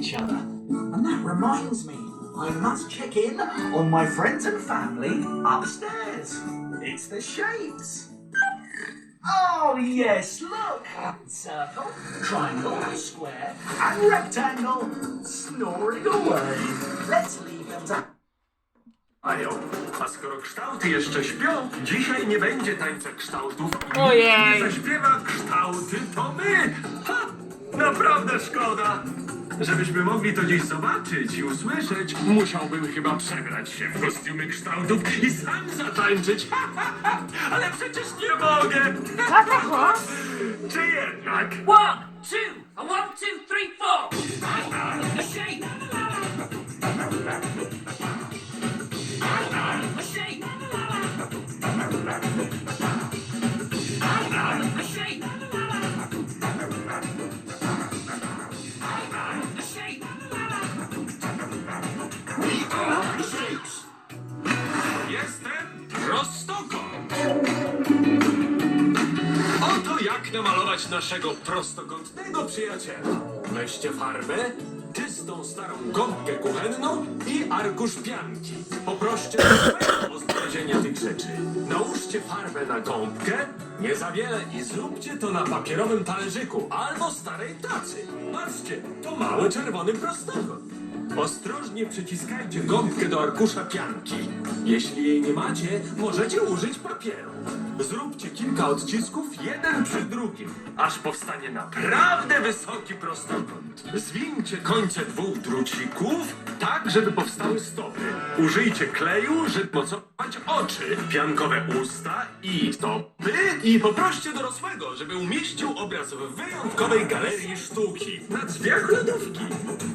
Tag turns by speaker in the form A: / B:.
A: each other.
B: And that reminds me, I must check in on my friends and family upstairs. It's the shapes. Oh, yes, look. Circle, triangle, square, and rectangle. Snoring away. Let's leave them to...
C: Mają. A skoro kształty jeszcze śpią, dzisiaj nie będzie tańca kształtów.
A: Ojej.
C: Nie zaśpiewa kształty, to my! Ha! Naprawdę szkoda! Żebyśmy mogli to dziś zobaczyć i usłyszeć, musiałbym chyba przebrać się w kostiumy kształtów i sam zatańczyć. Ale przecież nie mogę!
A: Dlaczego?
C: Czy jednak?
D: One,
C: prostokąt. Oto jak namalować naszego prostokątnego przyjaciela. Weźcie farbę, czystą starą gąbkę kuchenną i arkusz pianki. Poproście o znalezienie tych rzeczy. Nałóżcie farbę na gąbkę, nie za wiele i zróbcie to na papierowym talerzyku albo starej tacy. Patrzcie, to mały czerwony prostokąt. Ostrożnie przyciskajcie gąbkę do arkusza pianki. Jeśli jej nie macie, możecie użyć papieru. Zróbcie kilka odcisków jeden przy drugim, aż powstanie naprawdę wysoki prostokąt. Zwincie końce dwóch drucików tak, żeby powstały stopy. Użyjcie kleju, żeby mocować oczy, piankowe usta i stopy i poproście dorosłego, żeby umieścił obraz w wyjątkowej galerii sztuki na drzwiach lodówki.